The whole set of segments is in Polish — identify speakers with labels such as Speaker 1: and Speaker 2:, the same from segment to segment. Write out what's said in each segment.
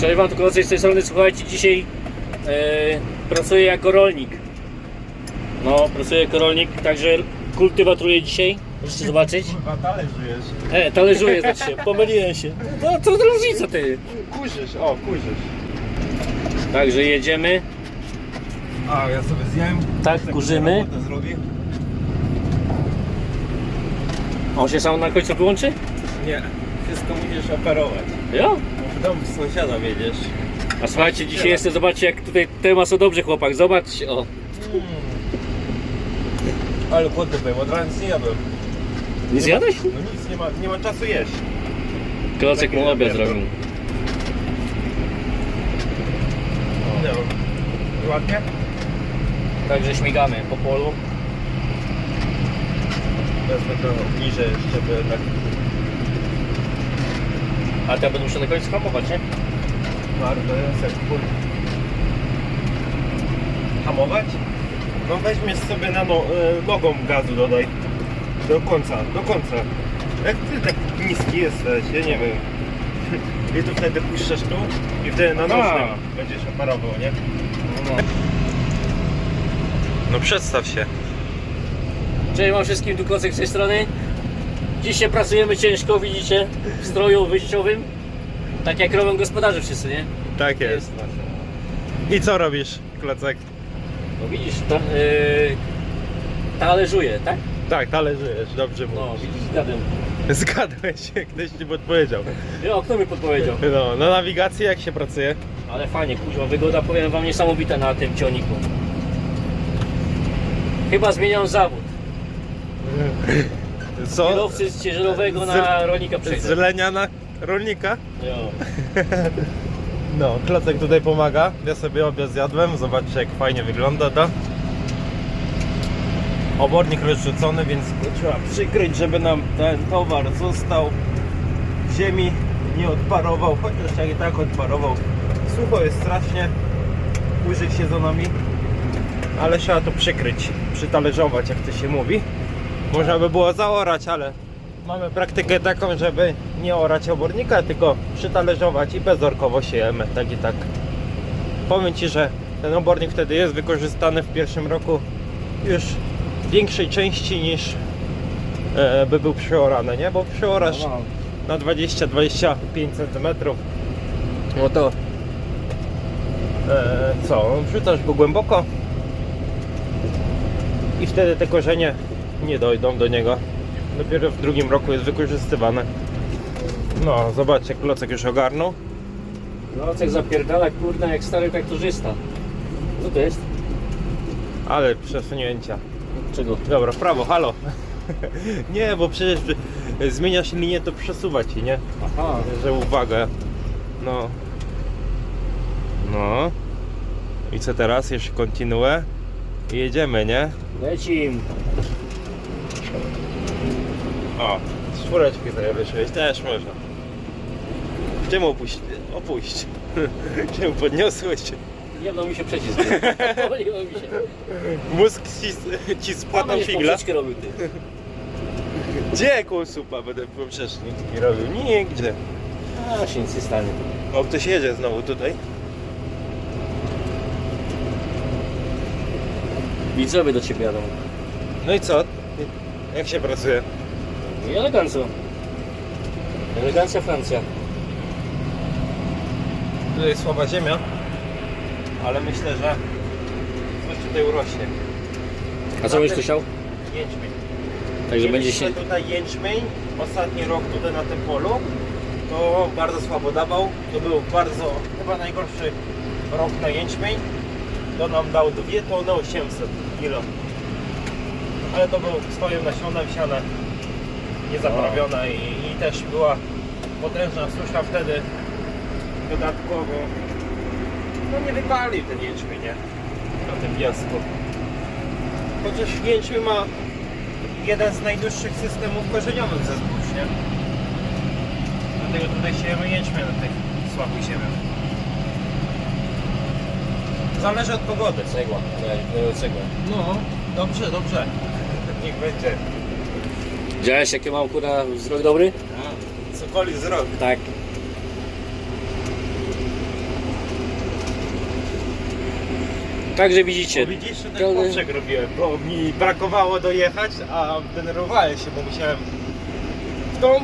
Speaker 1: Cześć Wam, tylko z tej strony, słuchajcie, dzisiaj e, pracuję jako rolnik. No, pracuję jako rolnik, także kultywatuję dzisiaj. Możecie zobaczyć.
Speaker 2: Kurwa, talerzujesz.
Speaker 1: E, talerzuję, znaczy się, pomyliłem się. No, co za różnica ty?
Speaker 2: Kurzysz, o, kurzysz.
Speaker 1: Także jedziemy.
Speaker 2: A, ja sobie zjem.
Speaker 1: Tak, kurzymy.
Speaker 2: robotę zrobię.
Speaker 1: On się sam na końcu wyłączy?
Speaker 2: Nie, wszystko musisz operować.
Speaker 1: Jo.
Speaker 2: W domu sąsiada wiedziesz.
Speaker 1: A słuchajcie, dzisiaj jestem, zobaczcie jak tutaj temat są dobrze chłopak, zobaczcie, o.
Speaker 2: Ale głodny byłem, od rana nic nie jadłem.
Speaker 1: Nie zjadłeś?
Speaker 2: No nic, nie ma, nie ma czasu jeść.
Speaker 1: Klocek mu obiad zrobił.
Speaker 2: No. Ładnie?
Speaker 1: Także śmigamy po polu.
Speaker 2: Wezmę to niżej jeszcze, by tak
Speaker 1: A to ja będę musiał na końcu hamować, nie?
Speaker 2: bardzo jest jak kur... Hamować? No weźmiesz sobie na no, e, nogą gazu dodaj. Do końca, do końca. Jak ty tak niski jesteś, ja nie wiem. I tu wtedy puszczasz tu i wtedy na nożnym będziesz operował, nie?
Speaker 1: No.
Speaker 2: No przedstaw się.
Speaker 1: Cześć wam wszystkim, tu Klocek z tej strony. Dzisiaj pracujemy ciężko, widzicie, w stroju wyjściowym. Tak jak robią gospodarze wszyscy, nie?
Speaker 2: Tak jest. I co robisz, Klocek?
Speaker 1: No widzisz, ta, yy, talerzuje, tak?
Speaker 2: Tak, talerzujesz, dobrze
Speaker 1: No,
Speaker 2: mówisz.
Speaker 1: widzisz, zgadłem.
Speaker 2: Zgadłeś się, ktoś ci podpowiedział.
Speaker 1: Jo, kto mi podpowiedział?
Speaker 2: No, na nawigacji jak się pracuje?
Speaker 1: Ale fajnie, kuźwa, wygoda powiem wam niesamowita na tym ciągniku. Chyba zmieniam zawód.
Speaker 2: Co?
Speaker 1: Kierowcy z ciężarowego na rolnika
Speaker 2: Z
Speaker 1: przejdę.
Speaker 2: lenia na rolnika?
Speaker 1: Jo.
Speaker 2: No, Klocek tutaj pomaga. Ja sobie obiad zjadłem. Zobaczcie jak fajnie wygląda to. Obornik rozrzucony, więc trzeba przykryć, żeby nam ten towar został w ziemi, nie odparował. Chociaż jak i tak odparował. Sucho jest strasznie. Ujrzeć się za nami. Ale trzeba to przykryć, przytalerzować jak to się mówi. Można by było zaorać, ale mamy praktykę taką, żeby nie orać obornika, tylko przytalerzować i bezorkowo siejemy, tak i tak. Powiem Ci, że ten obornik wtedy jest wykorzystany w pierwszym roku już w większej części niż e, by był przeorany, nie? Bo przeorasz
Speaker 1: No,
Speaker 2: na 20-25 cm no to e, co, wrzucasz go głęboko i wtedy te korzenie nie dojdą do niego dopiero w drugim roku jest wykorzystywane no zobaczcie klocek już ogarnął
Speaker 1: Klocek zapierdala kurna jak stary traktorzysta. Co to jest?
Speaker 2: ale przesunięcia
Speaker 1: Czego?
Speaker 2: dobra w prawo, halo nie, bo przecież e, zmieniasz linię to przesuwa ci, nie?
Speaker 1: Aha.
Speaker 2: że uwaga. No. No. I co teraz? Jeszcze kontynuuję. I jedziemy, nie?
Speaker 1: Lecim.
Speaker 2: O, z czwóreczki sobie wyszłeś, też można. Czemu opuść? Opuść. Czemu podniosłeś?
Speaker 1: Jedno mi się przycisk. Mi się.
Speaker 2: Mózg ci, ci
Speaker 1: będziesz
Speaker 2: figla.
Speaker 1: robił ty.
Speaker 2: Gdzie jaką supa będę poprzeczniki robił? Nigdzie.
Speaker 1: A, się nic nie stanie.
Speaker 2: O, ktoś jedzie znowu tutaj.
Speaker 1: Widzowie do ciebie jadą.
Speaker 2: No i co? Jak się pracuje?
Speaker 1: I elegancko. Elegancja Francja.
Speaker 2: Tutaj słaba ziemia, ale myślę, że coś tutaj urośnie.
Speaker 1: A co będziesz tu siał?
Speaker 2: Jęczmień.
Speaker 1: Także będzie się...
Speaker 2: tutaj jęczmień, ostatni rok tutaj na tym polu, to bardzo słabo dawał. To był bardzo, chyba najgorszy rok na jęczmień. To nam dał 2 tony 800 kg. Ale to był swoim nasionem siane, niezaprawione i, i też była potężna susza wtedy. Dodatkowo no nie wypalił ten jęczmień, nie? Na tym piasku. Chociaż jęczmień ma jeden z najdłuższych systemów korzeniowych ze zbóż, nie? Dlatego tutaj siejemy jęczmień na tych słabych ziemiach. Zależy od pogody.
Speaker 1: Cegła. Cegła.
Speaker 2: No, dobrze, dobrze. Niech będzie.
Speaker 1: Widziałeś jakie mam kurwa wzrok dobry?
Speaker 2: A, Sokoli wzrok.
Speaker 1: Tak. Także widzicie.
Speaker 2: Bo widzisz, że ten poprzek robiłem, bo mi brakowało dojechać, a denerwowałem się, bo musiałem w dom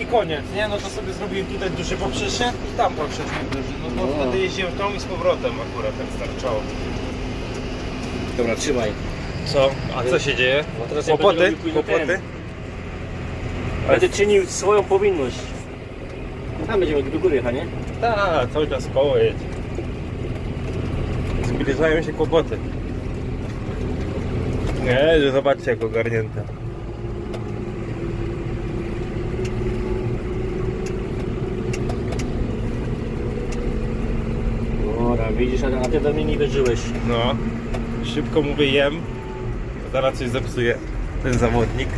Speaker 2: i koniec, nie? No to sobie zrobiłem tutaj duży poprzeczek i tam poprzeczek duży. No to
Speaker 1: no.
Speaker 2: wtedy jeździłem w dom i z powrotem akurat tak starczało.
Speaker 1: Dobra, trzymaj.
Speaker 2: Co? A co się dzieje?
Speaker 1: No teraz
Speaker 2: Kłopoty? Kłopoty?
Speaker 1: ten. Będę czynił swoją powinność. Tam będziemy do góry jechać, nie?
Speaker 2: Tak, cały czas koło jedzie. Zbliżają się kłopoty. Nie, że zobaczcie jak ogarnięte.
Speaker 1: Dobra, widzisz, a a ty we mnie nie wierzyłeś.
Speaker 2: No, szybko mówię jem. Zaraz coś zepsuje ten zawodnik.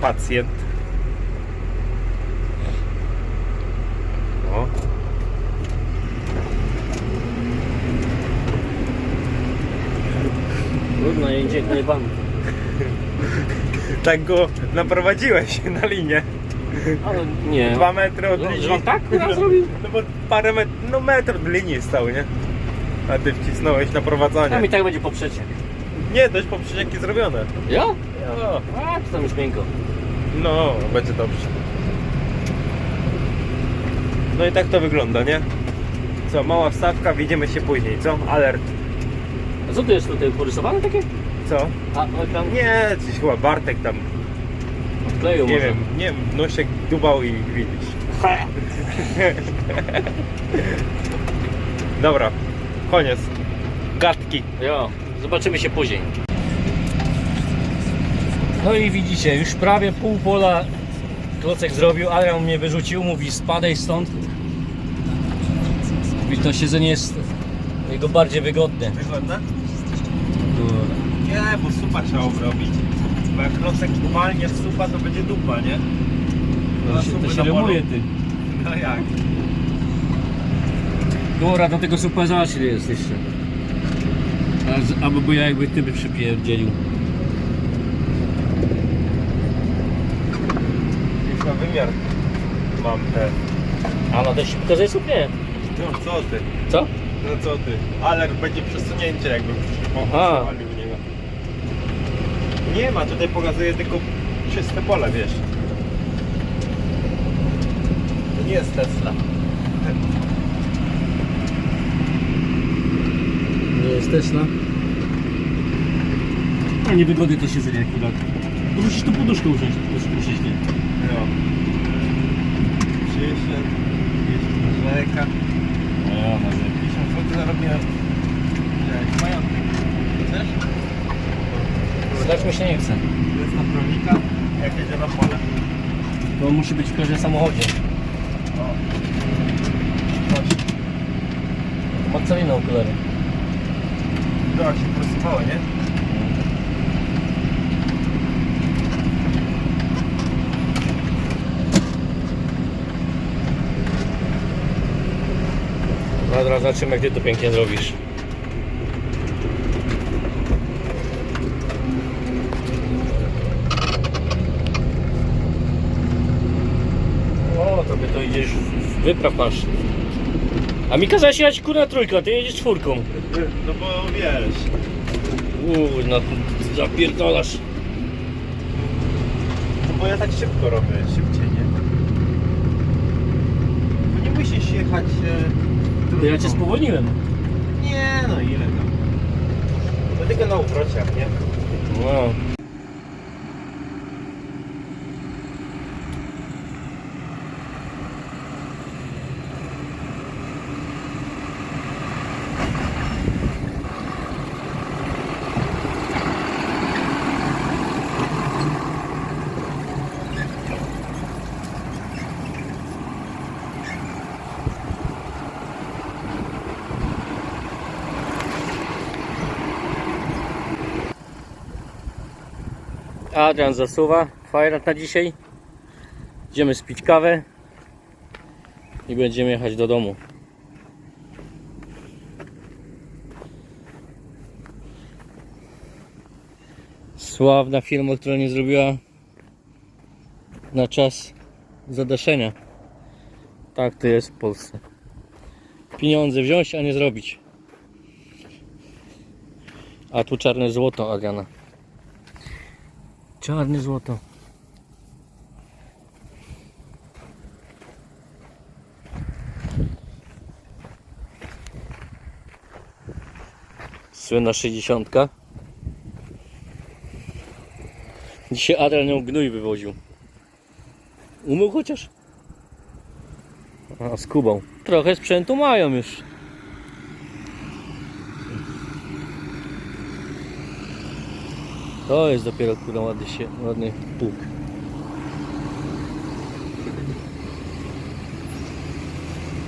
Speaker 2: Pacjent. No.
Speaker 1: Trudno, jedzie jak.
Speaker 2: Tak go naprowadziłeś na linię.
Speaker 1: Ale nie.
Speaker 2: Dwa metry od
Speaker 1: No,
Speaker 2: linii.
Speaker 1: że on tak kurwa
Speaker 2: no,
Speaker 1: zrobił?
Speaker 2: no bo parę met no metr od linii stał, nie? A ty wcisnąłeś na prowadzenie.
Speaker 1: Tam i tak będzie poprzeczek.
Speaker 2: Nie, dość poprzeczki zrobione.
Speaker 1: Ja?
Speaker 2: No,
Speaker 1: A, to tam już miękko.
Speaker 2: no, będzie dobrze. No i tak to wygląda, nie? Co, mała wstawka, widzimy się później, co? Alert.
Speaker 1: A co tu jest tutaj porysowane takie?
Speaker 2: Co?
Speaker 1: A, no ekran
Speaker 2: Nie, coś chyba Bartek tam,
Speaker 1: odkleił
Speaker 2: nie
Speaker 1: może.
Speaker 2: wiem, nie wiem, nosiek dubał i widzisz. Dobra, koniec. Gadki.
Speaker 1: Jo, zobaczymy się później. No i widzicie, już prawie pół pola klocek zrobił, Adrian mnie wyrzucił, mówi spadaj stąd. Mówi to siedzenie jest jego bardziej wygodne.
Speaker 2: Wygodne? Nie, bo supa trzeba obrobić. Bo jak klocek umalnie w supa, to będzie dupa, nie?
Speaker 1: To się, to się rymuje ty.
Speaker 2: No jak?
Speaker 1: Dobra, do tego super zobacz ile jest jeszcze. A- Albo bo ja jakby ty by przypierdzielił.
Speaker 2: Już na wymiar mam te.
Speaker 1: A na też pokazuje super.
Speaker 2: No co ty?
Speaker 1: Co?
Speaker 2: No co ty? Alert będzie przesunięcie jakby
Speaker 1: Aha.
Speaker 2: niego. Nie ma, tutaj pokazuje tylko czyste pole, wiesz. To nie jest Tesla.
Speaker 1: Nie jest Tesla. A niewygody to siedzenie akurat. Bo musisz tu poduszkę usiąść, usiąść nie.
Speaker 2: No. Przyszedł, jest rzeka.
Speaker 1: Ja,
Speaker 2: 50 zł zarobiłem. Jak majątek. Chcesz?
Speaker 1: Zdać mi się nie chce.
Speaker 2: To jest naprawnika, jak jedzie na pole.
Speaker 1: To musi być w każdym samochodzie.
Speaker 2: O. Chodź.
Speaker 1: To ma okulary.
Speaker 2: No, się porysowało, nie?
Speaker 1: No teraz zobaczymy jak ty to pięknie zrobisz. O, to by to idziesz wypraw masz. A mi kazałeś jechać kurna trójką, a ty jedziesz czwórką.
Speaker 2: No bo wiesz,
Speaker 1: Uuu, no zapierdolasz.
Speaker 2: no bo ja tak szybko robię, szybciej, nie? To nie musisz jechać e,
Speaker 1: To ja cię
Speaker 2: trójką.
Speaker 1: spowolniłem.
Speaker 2: Nie, no ile tam? To tylko na uprociach, nie?
Speaker 1: No. Adrian zasuwa. Fajrat na dzisiaj. Idziemy spić kawę i będziemy jechać do domu. Sławna firma, która nie zrobiła na czas zadaszenia. Tak to jest w Polsce. Pieniądze wziąć, a nie zrobić. A tu czarne złoto Adriana. Czarne złoto. Słynna 60. Dzisiaj Adrian ją gnój wywoził. Umył chociaż? A z Kubą. Trochę sprzętu mają już. To jest dopiero kurwa ładny, się, ładny pług.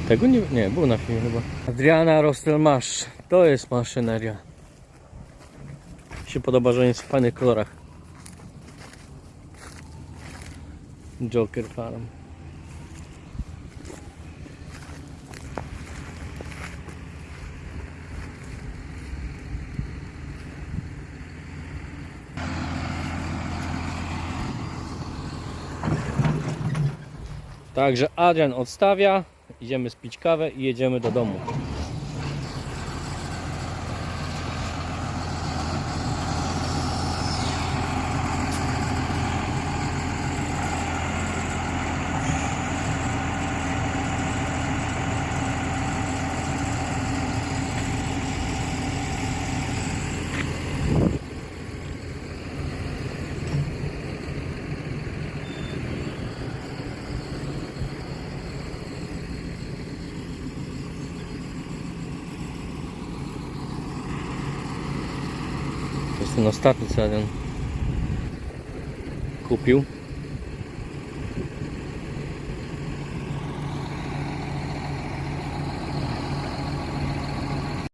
Speaker 1: Tego nie, nie, był na filmie chyba. Adriana Rostelmasz, to jest maszyneria. Się podoba, że jest w fajnych kolorach. Joker Farm. Także Adrian odstawia, idziemy spić kawę i jedziemy do domu. To jest ten ostatni co Adrian kupił.